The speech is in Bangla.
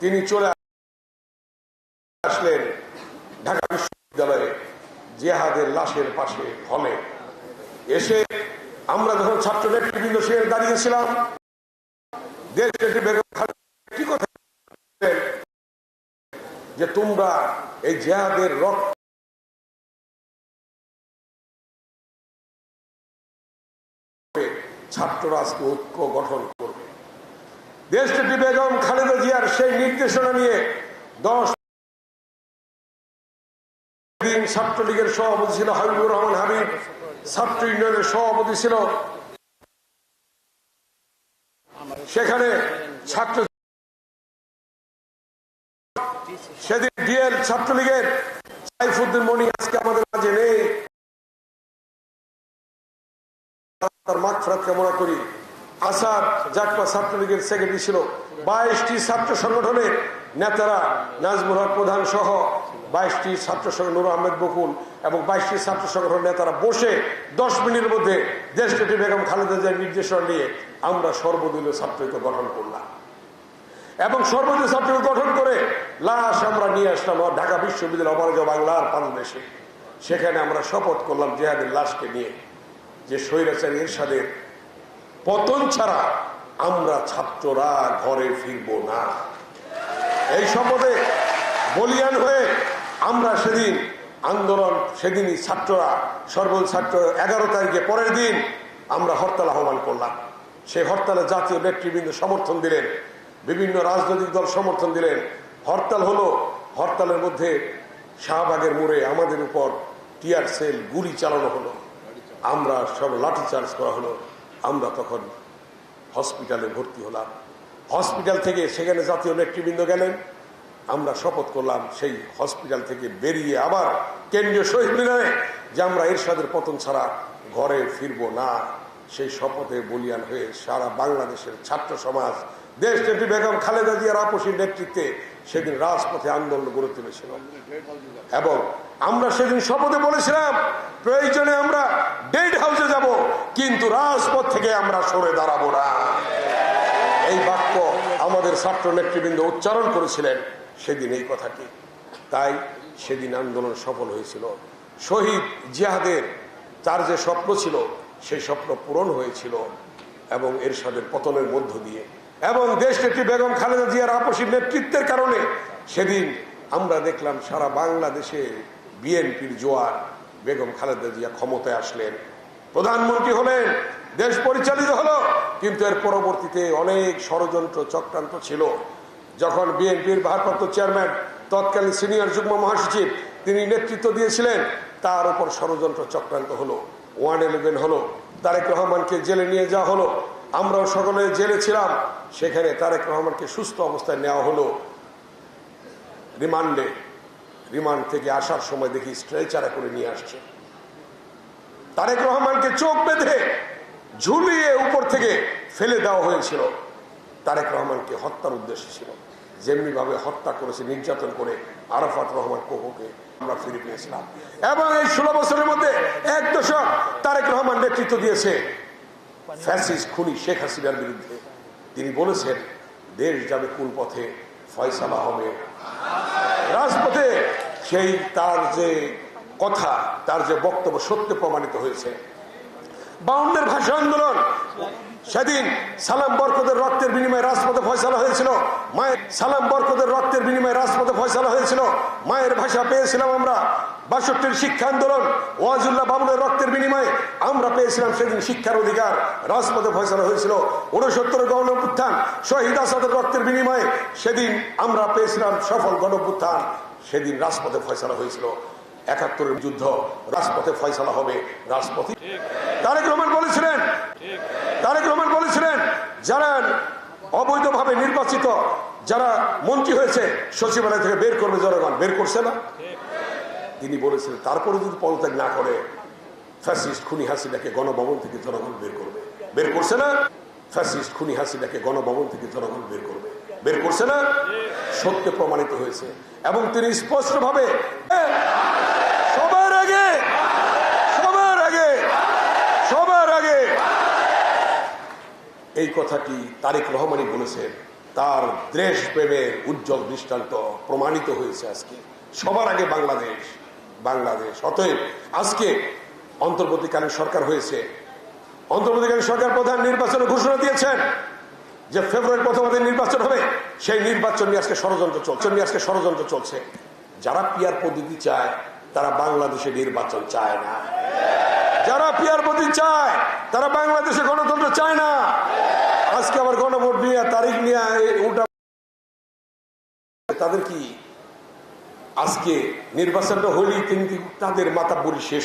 তিনি চলে আসলেন ঢাকা বিশ্ববিদ্যালয়ে জেহাদের লাশের পাশে, হলে। এসে আমরা যখন ছাত্র নেতৃবৃন্দ সেখানে দাঁড়িয়েছিলাম, দেশ একটি কথা যে তোমরা এই জেহাদের রক্ত ছাত্ররা আজকে ঐক্য গঠন করবে দেশটি বেগম খালেদা জিয়ার সেই নির্দেশনা নিয়ে দশ দিন ছাত্রলীগের সভাপতি ছিল হাবিবুর রহমান হাবিব, ছাত্র ইউনিয়নের সভাপতি ছিল। সেখানে ছাত্র সেদিন ডিএল ছাত্রলীগের সাইফুদ্দিন মনি আজকে আমাদের মাঝে নেই। তার মাগফিরাত কামনা করি। আসাদ জাকপা ছাত্রলীগের সেক্রেটারি ছিল। বাইশটি ছাত্র সংগঠনের নেতারা নাজমুল হক প্রধান সহ বাইশটি ছাত্র সংগঠন নুর আহমেদ বকুল এবং বাইশটি ছাত্র সংগঠনের নেতারা বসে দশ মিনিটের মধ্যে দেশটি বেগম খালেদা জিয়ার নির্দেশনা নিয়ে আমরা সর্বদলীয় ছাত্রকে গঠন করলাম। এবং সর্বদলীয় ছাত্রকে গঠন করে লাশ আমরা নিয়ে আসলাম ঢাকা বিশ্ববিদ্যালয় অপরাজ বাংলার পাদদেশে সেখানে আমরা শপথ করলাম জেহাদের লাশকে নিয়ে যে স্বৈরাচারী এরশাদের পতন ছাড়া আমরা ছাত্ররা ঘরে ফিরব না। এই শপথে বলিয়ান হয়ে আমরা সেদিন আন্দোলন, সেদিনই ছাত্ররা সর্বল ছাত্র এগারো তারিখে পরের দিন আমরা হরতাল আহ্বান করলাম। সেই হরতালে জাতীয় নেতৃবৃন্দ সমর্থন দিলেন, বিভিন্ন রাজনৈতিক দল সমর্থন দিলেন। হরতাল হলো, হরতালের মধ্যে শাহবাগের মোড়ে আমাদের উপর টিয়ার সেল গুলি চালানো হলো। আমরা সব লাঠি চার্জ করা হলো। আমরা তখন হসপিটালে ভর্তি হলাম। হসপিটাল থেকে সেখানে জাতীয় নেতৃবৃন্দ গেলেন। আমরা শপথ করলাম সেই হসপিটাল থেকে বেরিয়ে আবার কেন্দ্রীয় শহীদ মিনারে যে আমরা এরশাদের পতন ছাড়া ঘরে ফিরবো না। সেই শপথে বলিয়ান হয়ে সারা বাংলাদেশের ছাত্র সমাজ দেশ নেত্রী বেগম খালেদা জিয়ার আপসীর নেতৃত্বে সেদিন রাজপথে আন্দোলন গড়ে তুলেছিল এবং আমরা সেদিন শপথে বলেছিলাম, প্রয়োজনে আমরা ডেড হাউসে যাব, কিন্তু রাজপথ থেকে আমরা সরে দাঁড়াবো না। এই বাক্য আমাদের ছাত্র নেতৃবৃন্দ উচ্চারণ করেছিলেন সেদিন এই কথাটি। তাই সেদিন আন্দোলন সফল হয়েছিল। শহীদ জিহাদের তার যে স্বপ্ন ছিল, সেই স্বপ্ন পূরণ হয়েছিল এবং এর এরশাদের পতনের মধ্য দিয়ে এবং দেশ নেত্রী বেগম খালেদা জিয়ার আপসী নেতৃত্বের কারণে সেদিন আমরা দেখলাম সারা বাংলাদেশে বিএনপির জোয়ার। বেগম খালেদা জিয়া ক্ষমতায় আসলেন। প্রধানমন্ত্রী হলেন, দেশ পরিচালিত হলো, কিন্তু এর পরবর্তীতে অনেক ষড়যন্ত্র চক্রান্ত ছিল। যখন বিএনপির ভারপ্রাপ্ত চেয়ারম্যান, তৎকালীন সিনিয়র যুগ্ম মহাসচিব, তিনি নেতৃত্ব দিয়েছিলেন, তার উপর ষড়যন্ত্র চক্রান্ত হলো, ওয়ান ইলেভেন হলো, তারেক রহমানকে জেলে নিয়ে যাওয়া হলো আমরাও সকলে জেলে ছিলাম। সেখানে তারেক রহমানকে সুস্থ অবস্থায় নেওয়া হলো। রিমান্ডে, রিমান্ড থেকে আসার সময় দেখি স্ট্রেচারে করে নিয়ে আসছে। তারেক রহমানকে চোখ বেঁধে ঝুলিয়ে উপর থেকে ফেলে দেওয়া হয়েছিল। তারেক রহমানকে হত্যার উদ্দেশ্য ছিল। যেমনি ভাবে হত্যা করেছে নির্যাতন করে আরাফাত রহমান কোকোকে আমরা ফিরে পেয়েছিলাম। এবং এই ষোলো বছরের মধ্যে এক দশক তারেক রহমান নেতৃত্ব দিয়েছে। ফ্যাসিস খুনি শেখ হাসিনার বিরুদ্ধে তিনি বলেছেন, দেশ যাবে কোন পথে ফয়সালা হবে। রাজপথে সেই তার যে কথা, তার যে বক্তব্য সত্য প্রমাণিত হয়েছে। বাউন্নের ভাষা আন্দোলন। সেদিন সালাম বরকদের রক্তের বিনিময়ে রাজপথে ফয়সালা হয়েছিল। মায়ের সালাম বরকদের রক্তের বিনিময়ে রাজপথে ফয়সালা হয়েছিল। মায়ের ভাষা পেয়েছিলাম আমরা। বাষট্টির শিক্ষা আন্দোলন, ওয়াজুল্লাহ বাবুলের রক্তের বিনিময়ে আমরা পেয়েছিলাম সেদিন শিক্ষার অধিকার। রাজপথে ফয়সালা হয়েছিল। উনসত্তর গণপুত্থান শহীদ আসাদের রক্তের বিনিময়ে সেদিন আমরা পেয়েছিলাম সফল গণপুত্থান সেদিন রাজপথে ফয়সালা হয়েছিল। একাত্তরের যুদ্ধ রাজপথে ফয়সালা হবে, রাজপথে তারেক রহমান বলেছিলেন, তারেক রহমান বলেছিলেন, যারা অবৈধভাবে নির্বাচিত, যারা মন্ত্রী হয়েছে, সচিবালয় থেকে বের করবে জনগণ। বের করছে না। তিনি বলেছিলেন, তারপরে যদি পদত্যাগ না করে, ফ্যাসিস্ট খুনি হাসিনাকে গণভবন থেকে জনগণ বের করবে। বের করছে না। ফ্যাসিস্ট খুনি হাসিনাকে গণভবন থেকে জনগণ বের করবে। বের করছে না। সত্য প্রমাণিত হয়েছে। এবং তিনি স্পষ্টভাবে সবার আগে সবার আগে সবার আগে এই কথাটি তারেক রহমানই বলেছেন। তার দেশ প্রেমের উজ্জ্বল দৃষ্টান্ত প্রমাণিত হয়েছে আজকে। সবার আগে বাংলাদেশ বাংলাদেশ। অতএব আজকে অন্তর্বর্তীকালীন সরকার হয়েছে। অন্তর্বর্তীকালীন সরকার প্রধান নির্বাচনের ঘোষণা দিয়েছেন যে ফেব্রুয়ারি প্রথমাতে নির্বাচন হবে। সেই নির্বাচন নিয়ে আজকে ষড়যন্ত্র চলছে, নিয়ে আজকে ষড়যন্ত্র চলছে। যারা পিয়ার পদ্ধতি চায়, তারা বাংলাদেশে নির্বাচন চায় না। যারা পিয়ার পদ্ধতি চায়, তারা বাংলাদেশে গণতন্ত্র চায় না। আজকে আবার গণভোট নিয়ে, তারিখ নিয়ে উল্টা তাদের কি আজকে নির্বাচনটা হলেই কিন্তু তাদের মাথা বলি শেষ